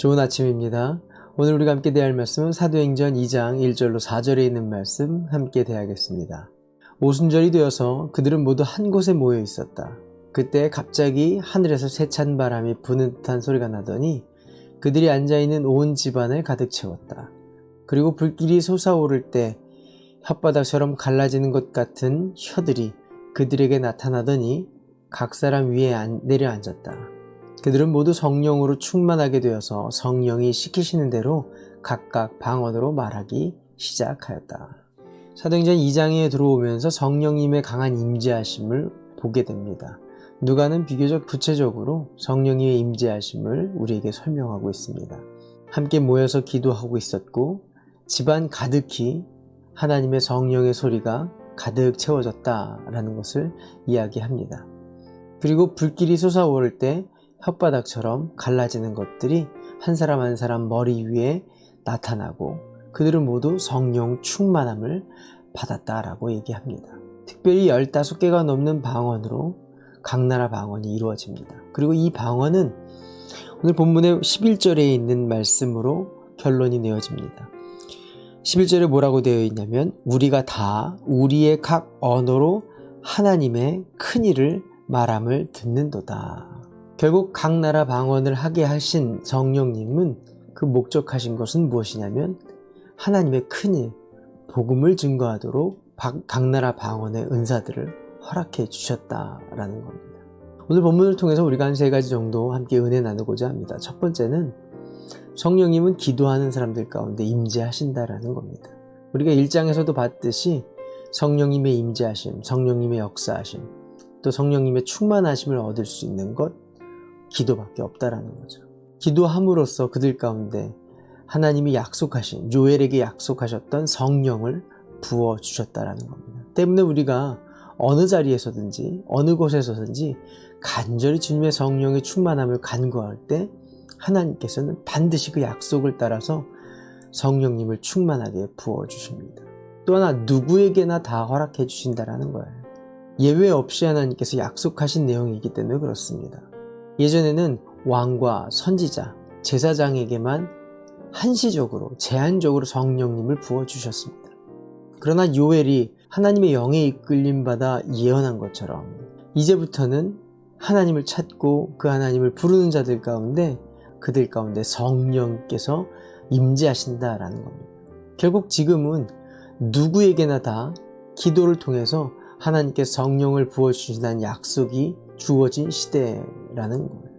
좋은 아침입니다. 오늘 우리가 함께 대할 말씀은 사도행전 2장 1절로 4절에 있는 말씀 함께 대하겠습니다. 오순절이 되어서 그들은 모두 한 곳에 모여 있었다. 그때 갑자기 하늘에서 세찬 바람이 부는 듯한 소리가 나더니 그들이 앉아있는 온 집안을 가득 채웠다. 그리고 불길이 솟아오를 때 혓바닥처럼 갈라지는 것 같은 혀들이 그들에게 나타나더니 각 사람 위에 안- 내려앉았다. 그들은 모두 성령으로 충만하게 되어서 성령이 시키시는 대로 각각 방언으로 말하기 시작하였다. 사도행전 2장에 들어오면서 성령님의 강한 임재하심을 보게 됩니다. 누가는 비교적 구체적으로 성령님의 임재하심을 우리에게 설명하고 있습니다. 함께 모여서 기도하고 있었고 집안 가득히 하나님의 성령의 소리가 가득 채워졌다라는 것을 이야기합니다. 그리고 불길이 솟아오를 때 혓바닥처럼 갈라지는 것들이 한 사람 한 사람 머리 위에 나타나고 그들은 모두 성령 충만함을 받았다라고 얘기합니다. 특별히 15개가 넘는 방언으로 각 나라 방언이 이루어집니다. 그리고 이 방언은 오늘 본문의 11절에 있는 말씀으로 결론이 내어집니다. 11절에 뭐라고 되어 있냐면 우리가 다 우리의 각 언어로 하나님의 큰 일을 말함을 듣는도다. 결국 각 나라 방언을 하게 하신 성령님은 그 목적하신 것은 무엇이냐면 하나님의 큰 일, 복음을 증거하도록 박- 각 나라 방언의 은사들을 허락해 주셨다라는 겁니다. 오늘 본문을 통해서 우리가 한 세 가지 정도 함께 은혜 나누고자 합니다. 첫 번째는 성령님은 기도하는 사람들 가운데 임재하신다라는 겁니다. 우리가 1장에서도 봤듯이 성령님의 임재하심, 성령님의 역사하심, 또 성령님의 충만하심을 얻을 수 있는 것 기도밖에 없다라는 거죠. 기도함으로써 그들 가운데 하나님이 약속하신 요엘에게 약속하셨던 성령을 부어 주셨다라는 겁니다. 때문에 우리가 어느 자리에서든지 어느 곳에서든지 간절히 주님의 성령의 충만함을 간구할 때 하나님께서는 반드시 그 약속을 따라서 성령님을 충만하게 부어 주십니다. 또 하나 누구에게나 다 허락해 주신다라는 거예요. 예외 없이 하나님께서 약속하신 내용이기 때문에 그렇습니다. 예전에는 왕과 선지자, 제사장에게만 한시적으로, 제한적으로 성령님을 부어주셨습니다. 그러나 요엘이 하나님의 영에 이끌림 받아 예언한 것처럼 이제부터는 하나님을 찾고 그 하나님을 부르는 자들 가운데 그들 가운데 성령께서 임재하신다라는 겁니다. 결국 지금은 누구에게나 다 기도를 통해서 하나님께 성령을 부어주신다는 약속이 주어진 시대 라는 거예요.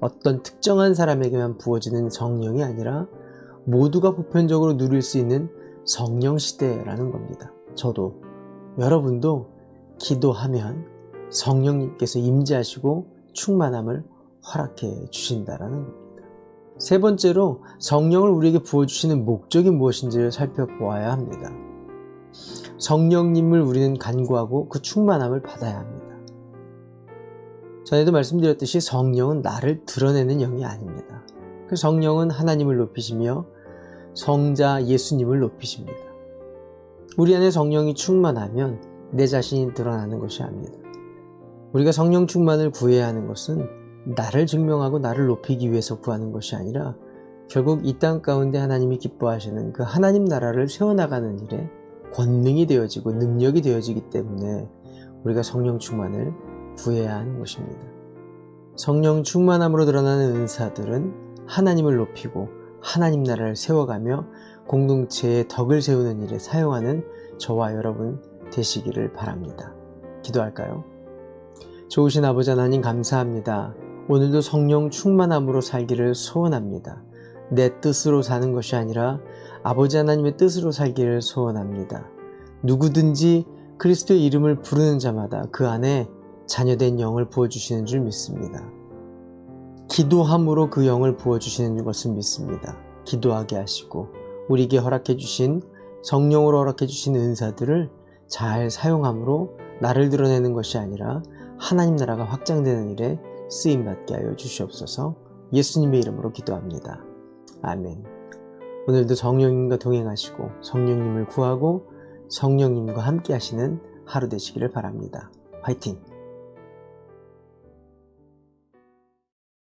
어떤 특정한 사람에게만 부어지는 성령이 아니라 모두가 보편적으로 누릴 수 있는 성령 시대라는 겁니다. 저도 여러분도 기도하면 성령님께서 임재하시고 충만함을 허락해 주신다라는 겁니다. 세 번째로 성령을 우리에게 부어주시는 목적이 무엇인지를 살펴보아야 합니다. 성령님을 우리는 간구하고 그 충만함을 받아야 합니다. 전에도 말씀드렸듯이 성령은 나를 드러내는 영이 아닙니다. 그 성령은 하나님을 높이시며 성자 예수님을 높이십니다. 우리 안에 성령이 충만하면 내 자신이 드러나는 것이 아닙니다. 우리가 성령 충만을 구해야 하는 것은 나를 증명하고 나를 높이기 위해서 구하는 것이 아니라 결국 이 땅 가운데 하나님이 기뻐하시는 그 하나님 나라를 세워나가는 일에 권능이 되어지고 능력이 되어지기 때문에 우리가 성령 충만을 구해야 하는 것입니다. 성령 충만함으로 드러나는 은사들은 하나님을 높이고 하나님 나라를 세워가며 공동체의 덕을 세우는 일에 사용하는 저와 여러분 되시기를 바랍니다. 기도할까요? 좋으신 아버지 하나님 감사합니다. 오늘도 성령 충만함으로 살기를 소원합니다. 내 뜻으로 사는 것이 아니라 아버지 하나님의 뜻으로 살기를 소원합니다. 누구든지 그리스도의 이름을 부르는 자마다 그 안에 자녀된 영을 부어주시는 줄 믿습니다. 기도함으로 그 영을 부어주시는 것을 믿습니다. 기도하게 하시고 우리에게 허락해 주신 성령으로 허락해 주신 은사들을 잘 사용함으로 나를 드러내는 것이 아니라 하나님 나라가 확장되는 일에 쓰임 받게 하여 주시옵소서. 예수님의 이름으로 기도합니다. 아멘. 오늘도 성령님과 동행하시고 성령님을 구하고 성령님과 함께 하시는 하루 되시기를 바랍니다. 화이팅!